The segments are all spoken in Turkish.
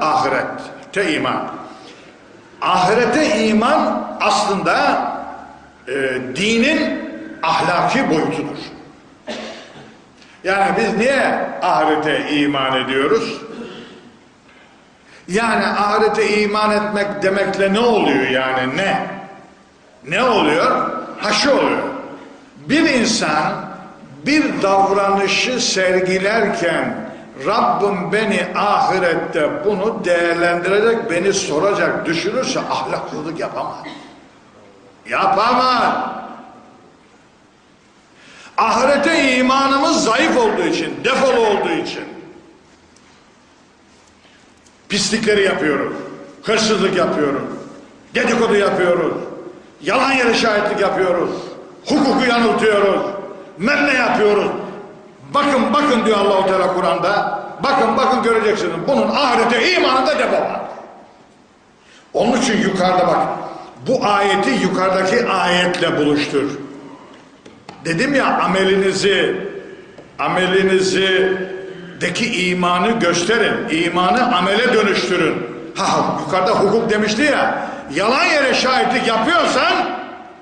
ahirete iman. Ahirete iman aslında e, dinin ahlaki boyutudur. Yani biz niye ahirete iman ediyoruz? Yani ahirete iman etmek demekle ne oluyor yani ne? Ne oluyor? Ha şu oluyor. Bir insan bir davranışı sergilerken Rabbim beni ahirette bunu değerlendirecek, beni soracak, düşünürse ahlaklılık yapamaz. Yapamaz. Ahirete imanımız zayıf olduğu için, defolu olduğu için pislikleri yapıyoruz, hırsızlık yapıyoruz, dedikodu yapıyoruz, yalan yere şahitlik yapıyoruz, hukuku yanıltıyoruz, menne yapıyoruz. Bakın bakın diyor Allahu Teala Kur'an'da. Bakın bakın göreceksiniz. Bunun ahirete imanında depo var. Onun için yukarıda bak. Bu ayeti yukarıdaki ayetle buluştur. Dedim ya amelinizi amelinizi deki imanı gösterin. İmanı amele dönüştürün. Ha yukarıda hukuk demişti ya. Yalan yere şahitlik yapıyorsan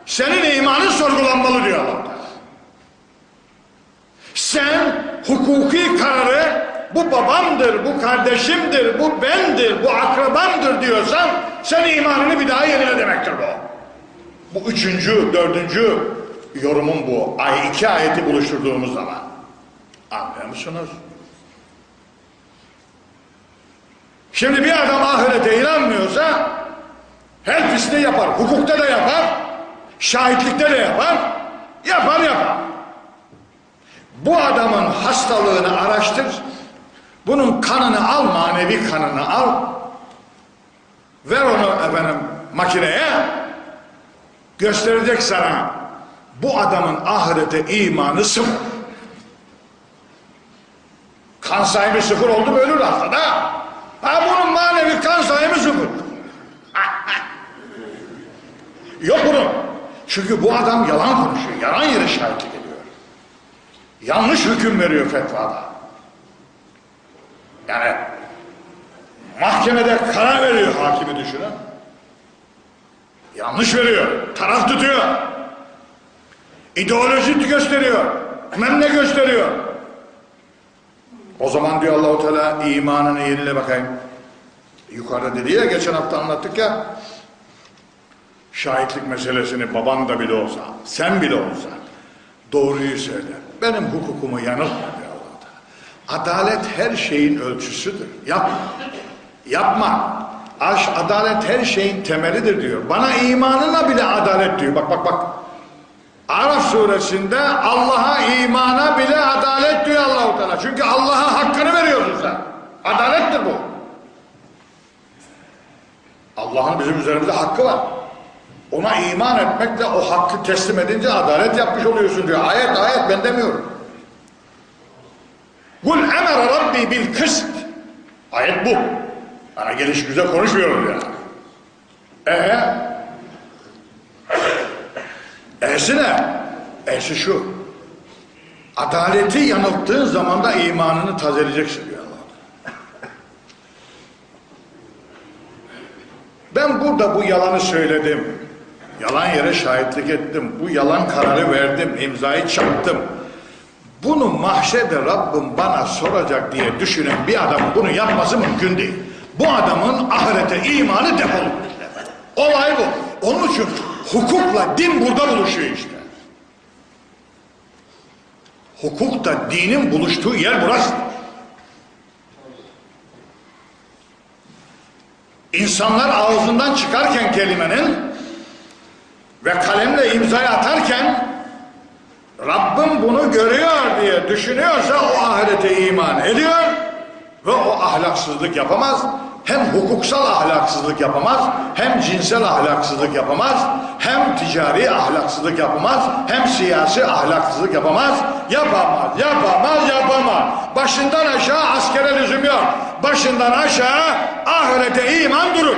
senin imanın sorgulanmalı diyor. Sen hukuki kararı bu babamdır, bu kardeşimdir, bu bendir, bu akrabamdır diyorsan sen imanını bir daha yenile demektir bu. Bu üçüncü, dördüncü yorumum bu. Ay iki ayeti buluşturduğumuz zaman. Anlıyor musunuz? Şimdi bir adam ahirete inanmıyorsa her pisliği yapar. Hukukta da yapar, şahitlikte de yapar, yapar yapar. Bu adamın hastalığını araştır. Bunun kanını al, manevi kanını al. Ver onu efendim makineye. Gösterecek sana. Bu adamın ahirete imanı sıfır. Kan sahibi sıfır oldu mu ölür hastada. Ha bunun manevi kan sahibi sıfır. Yok bunun. Çünkü bu adam yalan konuşuyor. Yalan yere şahitlik. Yanlış hüküm veriyor fetvada. Yani mahkemede karar veriyor hakimi düşünün. Yanlış veriyor. Taraf tutuyor. İdeoloji gösteriyor. Memle gösteriyor. O zaman diyor Allahu Teala imanını yenile bakayım. Yukarıda dedi ya geçen hafta anlattık ya. Şahitlik meselesini baban da bile olsa, sen bile olsa doğruyu söyle. Benim hukukumu yanıltma diyor Allah. Adalet her şeyin ölçüsüdür. Yapma. Yapma. Aş, adalet her şeyin temelidir diyor. Bana imanına bile adalet diyor. Bak bak bak. Araf suresinde Allah'a imana bile adalet diyor Allahu Teala. Çünkü Allah'a hakkını veriyorsun sen. Adalettir bu. Allah'ın bizim üzerimizde hakkı var. Ona iman etmekle o hakkı teslim edince adalet yapmış oluyorsun diyor. Ayet ayet ben demiyorum. Kul emere rabbi bil kıst. Ayet bu. Bana geliş güzel konuşmuyorum ya. Ee? E'si ne? E'si şu. Adaleti yanılttığın zaman da imanını tazeleyeceksin diyor Allah. Ben burada bu yalanı söyledim. Yalan yere şahitlik ettim. Bu yalan kararı verdim. imzayı çaktım. Bunu mahşede Rabbim bana soracak diye düşünen bir adam bunu yapması mümkün değil. Bu adamın ahirete imanı defolu. Olay bu. Onun için hukukla din burada buluşuyor işte. Hukukta dinin buluştuğu yer burası. İnsanlar ağzından çıkarken kelimenin ve kalemle imzayı atarken Rabbim bunu görüyor diye düşünüyorsa o ahirete iman ediyor ve o ahlaksızlık yapamaz. Hem hukuksal ahlaksızlık yapamaz, hem cinsel ahlaksızlık yapamaz, hem ticari ahlaksızlık yapamaz, hem siyasi ahlaksızlık yapamaz. Yapamaz, yapamaz, yapamaz. Başından aşağı askere lüzum yok. Başından aşağı ahirete iman durur.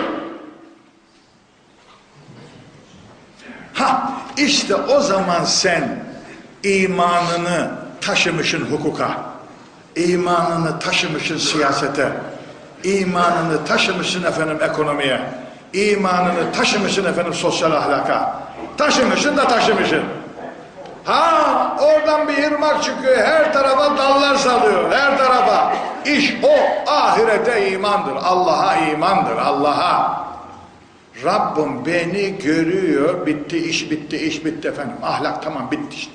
Ha işte o zaman sen imanını taşımışın hukuka, imanını taşımışın siyasete, İmanını taşımışsın efendim ekonomiye. İmanını taşımışsın efendim sosyal ahlaka. Taşımışsın da taşımışsın. Ha oradan bir ırmak çıkıyor her tarafa dallar salıyor her tarafa. İş o ahirete imandır Allah'a imandır Allah'a. Rabbim beni görüyor bitti iş bitti iş bitti efendim ahlak tamam bitti işte.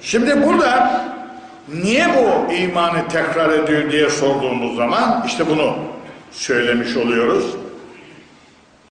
Şimdi burada niye bu imanı tekrar ediyor diye sorduğumuz zaman işte bunu söylemiş oluyoruz.